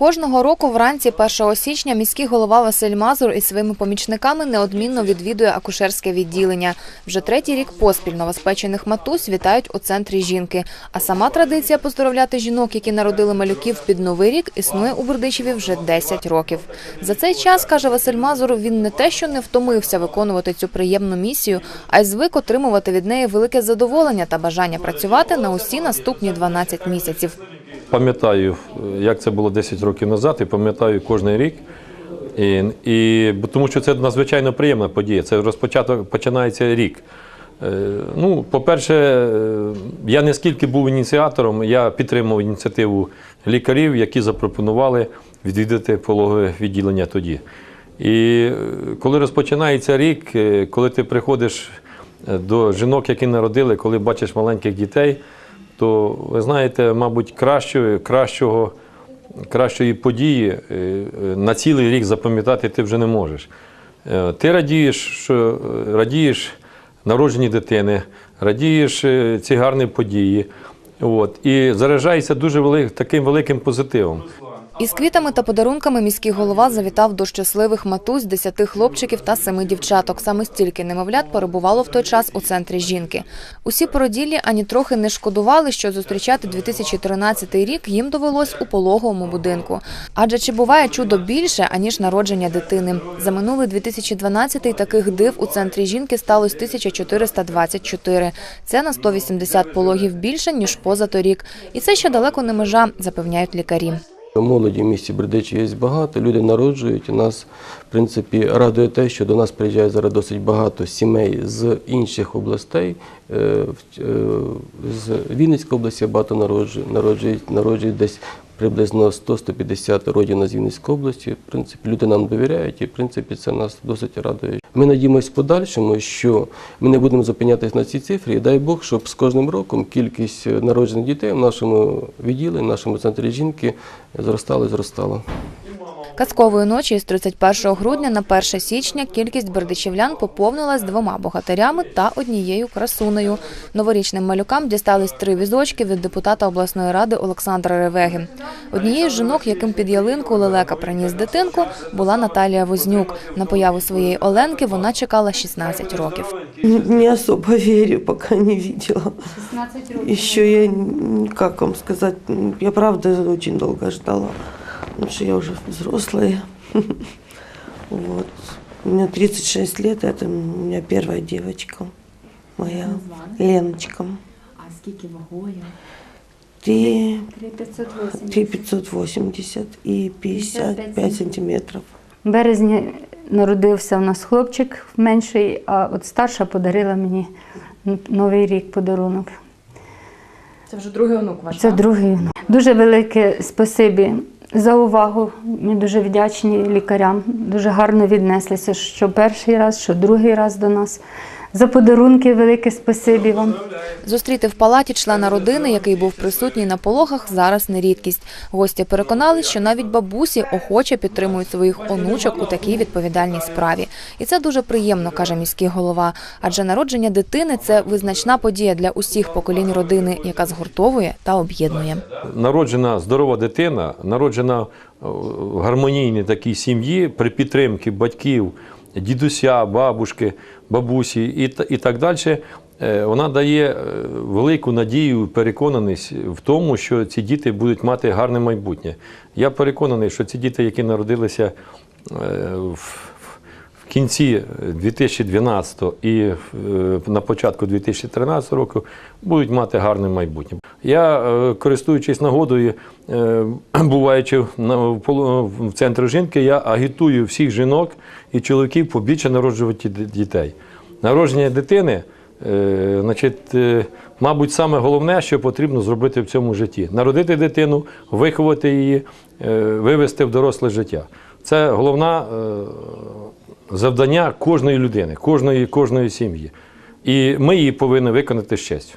Кожного року вранці 1 січня міський голова Василь Мазур із своїми помічниками неодмінно відвідує акушерське відділення. Вже третій рік поспіль новоспечених матусь вітають у центрі жінки. А сама традиція поздоровляти жінок, які народили малюків під Новий рік, існує у Бердичеві вже 10 років. За цей час, каже Василь Мазур, він не те, що не втомився виконувати цю приємну місію, а й звик отримувати від неї велике задоволення та бажання працювати на усі наступні 12 місяців. Пам'ятаю, як це було 10 років назад, і пам'ятаю кожен рік. І, і, тому що це надзвичайно приємна подія. Це розпочаток починається рік. Е, ну, по-перше, е, я не скільки був ініціатором, я підтримав ініціативу лікарів, які запропонували відвідати пологове відділення тоді. І е, коли розпочинається рік, е, коли ти приходиш е, до жінок, які народили, коли бачиш маленьких дітей, то ви знаєте, мабуть, кращої, кращого, кращої події е, е, на цілий рік запам'ятати ти вже не можеш. Е, Ти радієш, що радієш народженні дитини, радієш ці гарні події. От, і заражаєшся дуже велик, таким великим позитивом. Із квітами та подарунками міський голова завітав до щасливих матусь, десяти хлопчиків та семи дівчаток. Саме стільки немовлят перебувало в той час у центрі жінки. Усі породіллі ані трохи не шкодували, що зустрічати 2013 рік їм довелось у пологовому будинку. Адже чи буває чудо більше, аніж народження дитини? За минулий 2012 таких див у центрі жінки сталося 1424. Це на 180 пологів більше, ніж позаторік. І це ще далеко не межа, запевняють лікарі. Молоді в місті Бердичі є багато, люди народжують. Нас, в принципі, радує те, що до нас приїжджає зараз досить багато сімей з інших областей. Е, е, З Вінницької області багато народжують, народжують десь приблизно 100-150 родин з Вінницької області. В принципі, люди нам довіряють і, в принципі, це нас досить радує. Ми надіємося в подальшому, що ми не будемо зупинятися на цій цифрі. І дай Бог, щоб з кожним роком кількість народжених дітей в нашому відділенні, в нашому центрі жінки зростала і зростала. Казкової ночі з 31 грудня на 1 січня кількість бердичівлян поповнилась двома богатирями та однією красунею. Новорічним малюкам дістались три візочки від депутата обласної ради Олександра Ревеги. Однією з жінок, яким під ялинку лелека приніс дитинку, була Наталія Вознюк. На появу своєї Оленки вона чекала 16 років. Не особо верю, пока не видела. Еще я, м, как вам сказать, м, я правда очень долго ждала. Потому что я уже взрослая. Вот. У меня 36 лет, это у меня первая девочка моя, Леночка. А скільки вагою? Три, 3580. 3580 и 55 сантиметров. В березні народився у нас хлопчик менший, а от старша подарила мені новий рік подарунок. Це вже другий онук ваш. Це так? другий. Дуже велике спасибі за увагу. Ми дуже вдячні лікарям. Дуже гарно віднеслися, що перший раз, що другий раз до нас. За подарунки велике спасибі вам. Зустріти в палаті члена родини, який був присутній на пологах, зараз не рідкість. Гості переконались, що навіть бабусі охоче підтримують своїх онучок у такій відповідальній справі. І це дуже приємно, каже міський голова. Адже народження дитини це визначна подія для усіх поколінь родини, яка згуртовує та об'єднує. Народжена здорова дитина, народжена в гармонійній такій сім'ї при підтримці батьків, дідуся, бабушки, бабусі і, і так далі. е, Вона дає е, велику надію, переконаність в тому, що ці діти будуть мати гарне майбутнє. Я переконаний, що ці діти, які народилися е, в в кінці 2012 і е, на початку 2013 року будуть мати гарне майбутнє. Я, е, користуючись нагодою, е, буваючи в центрі жінки, я агітую всіх жінок і чоловіків побільше народжувати дітей. Народження дитини, е, значить, е, мабуть, саме головне, що потрібно зробити в цьому житті: народити дитину, виховати її, е, вивести в доросле життя. Це головна е, завдання кожної людини, кожної, кожної сім'ї. І ми її повинні виконати з.